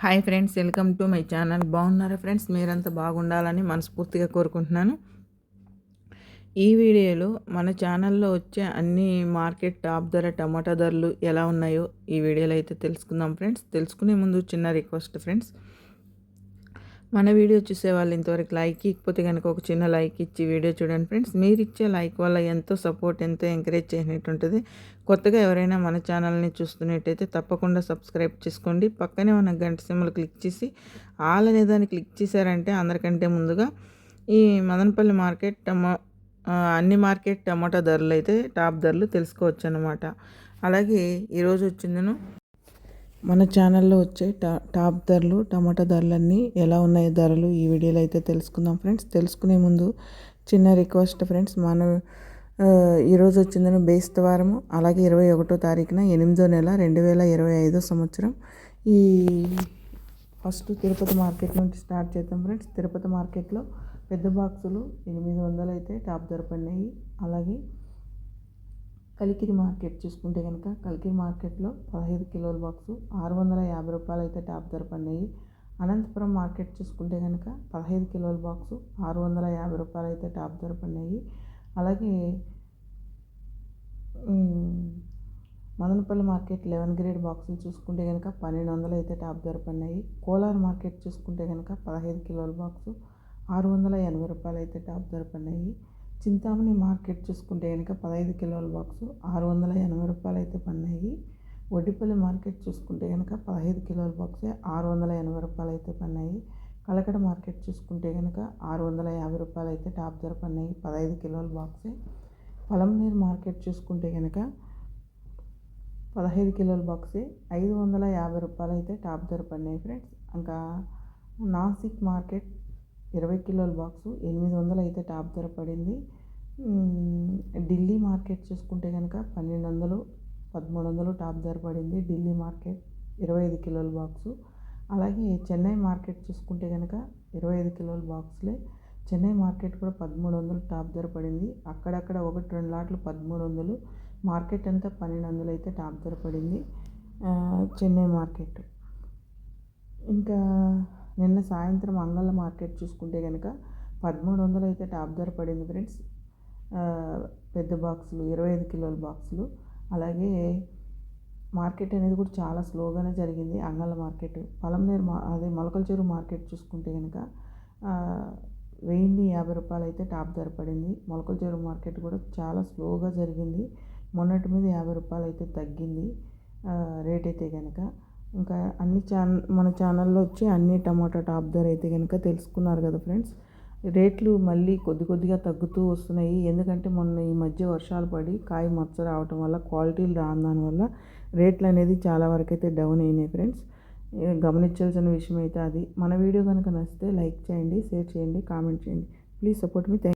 Hi friends welcome to my channel. బాగున్నారా friends? మీరంతా బాగుండాలని మనస్ఫూర్తిగా కోరుకుంటున్నాను. ఈ వీడియోలో మన ఛానల్లో వచ్చే అన్ని మార్కెట్ టాప్ ధర టమాటా ధరలు ఎలా ఉన్నాయో ఈ వీడియోలో అయితే తెలుసుకుందాం ఫ్రెండ్స్. తెలుసుకునే ముందు చిన్న రిక్వెస్ట్ ఫ్రెండ్స్. మన వీడియో చూసే వాళ్ళు ఇంతవరకు లైక్ ఇకపోతే కనుక ఒక చిన్న లైక్ ఇచ్చి వీడియో చూడండి ఫ్రెండ్స్. మీరు ఇచ్చే లైక్ వల్ల ఎంతో సపోర్ట్ ఎంతో ఎంకరేజ్ చేసినట్టు ఉంటుంది. కొత్తగా ఎవరైనా మన ఛానల్ని చూస్తున్నట్టయితే తప్పకుండా సబ్స్క్రైబ్ చేసుకోండి. పక్కనే ఉన్న గంట సిమ్మలు క్లిక్ చేసి ఆల్ అనే దాన్ని క్లిక్ చేశారంటే అందరికంటే ముందుగా ఈ మదనపల్లి మార్కెట్ టమా అన్ని మార్కెట్ టమాటా ధరలు అయితే టాప్ ధరలు తెలుసుకోవచ్చు అనమాట అలాగే ఈరోజు వచ్చిందను మన ఛానల్లో వచ్చే టా టాప్ ధరలు టమాటా ధరలన్నీ ఎలా ఉన్నాయి ధరలు ఈ వీడియోలో అయితే తెలుసుకుందాం ఫ్రెండ్స్. తెలుసుకునే ముందు చిన్న రిక్వెస్ట్ ఫ్రెండ్స్. మన ఈరోజు వచ్చిందని బేస్తవారము అలాగే ఇరవై ఒకటో తారీఖున ఎనిమిదో నెల రెండు వేల ఇరవై ఐదో సంవత్సరం. ఈ ఫస్ట్ తిరుపతి మార్కెట్ నుంచి స్టార్ట్ చేద్దాం ఫ్రెండ్స్. తిరుపతి మార్కెట్లో పెద్ద బాక్సులు ఎనిమిది వందలు అయితే టాప్ ధర పడినాయి. అలాగే కలికిరి మార్కెట్ చూసుకుంటే కనుక కలికిరి మార్కెట్లో పదహైదు కిలోల బాక్సు ఆరు వందల యాభై రూపాయలు అయితే టాప్ ధర పడినాయి. అనంతపురం మార్కెట్ చూసుకుంటే కనుక పదహైదు కిలోల బాక్సు ఆరు వందల యాభై రూపాయలు అయితే టాప్ ధర పడినాయి. అలాగే మదనపల్లి మార్కెట్ లెవెన్ గ్రేడ్ బాక్సులు చూసుకుంటే కనుక పన్నెండు వందలు అయితే టాప్ ధర పడినాయి. కోలార్ మార్కెట్ చూసుకుంటే కనుక పదహైదు కిలోల బాక్సు ఆరు వందల ఎనభై రూపాయలు అయితే టాప్ ధర పడినాయి. చింతామణి మార్కెట్ చూసుకుంటే కనుక పదహైదు కిలోల బాక్సు ఆరు వందల ఎనభై రూపాయలు అయితే పన్నాయి వడ్డిపల్లి మార్కెట్ చూసుకుంటే కనుక పదహైదు కిలోల బాక్సే ఆరు వందల ఎనభై రూపాయలు అయితే పన్నాయి కలకడ మార్కెట్ చూసుకుంటే కనుక ఆరు వందల యాభై రూపాయలు అయితే టాప్ ధర పన్నాయి పదహైదు కిలోల బాక్సే. పొలంనీరు మార్కెట్ చూసుకుంటే కనుక పదహైదు కిలోల బాక్సే ఐదు వందల యాభై రూపాయలు అయితే టాప్ ధర పడినాయి ఫ్రెండ్స్. ఇంకా నాసిక్ మార్కెట్ ఇరవై కిలోల బాక్సు ఎనిమిది వందలు అయితే టాప్ ధర పడింది. ఢిల్లీ మార్కెట్ చూసుకుంటే కనుక పన్నెండు వందలు పదమూడు వందలు టాప్ ధర పడింది. ఢిల్లీ మార్కెట్ ఇరవై ఐదు కిలోల బాక్సు. అలాగే చెన్నై మార్కెట్ చూసుకుంటే కనుక ఇరవై ఐదు కిలోల బాక్సులే. చెన్నై మార్కెట్ కూడా పదమూడు వందలు టాప్ ధర పడింది. అక్కడక్కడ ఒకటి రెండు లాట్లు పదమూడు వందలు. మార్కెట్ అంతా పన్నెండు వందలు అయితే టాప్ ధర పడింది. చెన్నై మార్కెట్. ఇంకా నిన్న సాయంత్రం అంగళ్ళ మార్కెట్ చూసుకుంటే కనుక పదమూడు వందలు అయితే టాప్ ధర పడింది ఫ్రెండ్స్. పెద్ద బాక్సులు ఇరవై ఐదు కిలోల బాక్సులు. అలాగే మార్కెట్ అనేది కూడా చాలా స్లోగానే జరిగింది అంగళ్ళ మార్కెట్. పొలంనేరు మా అదే మొలకల చెరువు మార్కెట్ చూసుకుంటే కనుక వెయ్యిన్ని యాభై రూపాయలు అయితే టాప్ ధర పడింది. మొలకల చెరువు మార్కెట్ కూడా చాలా స్లోగా జరిగింది. మొన్నటి మీద యాభై రూపాయలు అయితే తగ్గింది రేట్ అయితే కనుక ఇంకా అన్ని ఛానల్ మన ఛానల్లో వచ్చి అన్ని టమాటా టాప్ ధర అయితే కనుక తెలుసుకున్నారు కదా ఫ్రెండ్స్. రేట్లు మళ్ళీ కొద్ది కొద్దిగా తగ్గుతూ వస్తున్నాయి. ఎందుకంటే మొన్న ఈ మధ్య వర్షాలు పడి కాయ మచ్చ రావటం వల్ల క్వాలిటీలు రాని దానివల్ల రేట్లు అనేది చాలా వరకు అయితే డౌన్ అయినాయి ఫ్రెండ్స్. గమనించాల్సిన విషయం అయితే అది. మన వీడియో కనుక నచ్చితే లైక్ చేయండి షేర్ చేయండి కామెంట్ చేయండి. Please support me. థ్యాంక్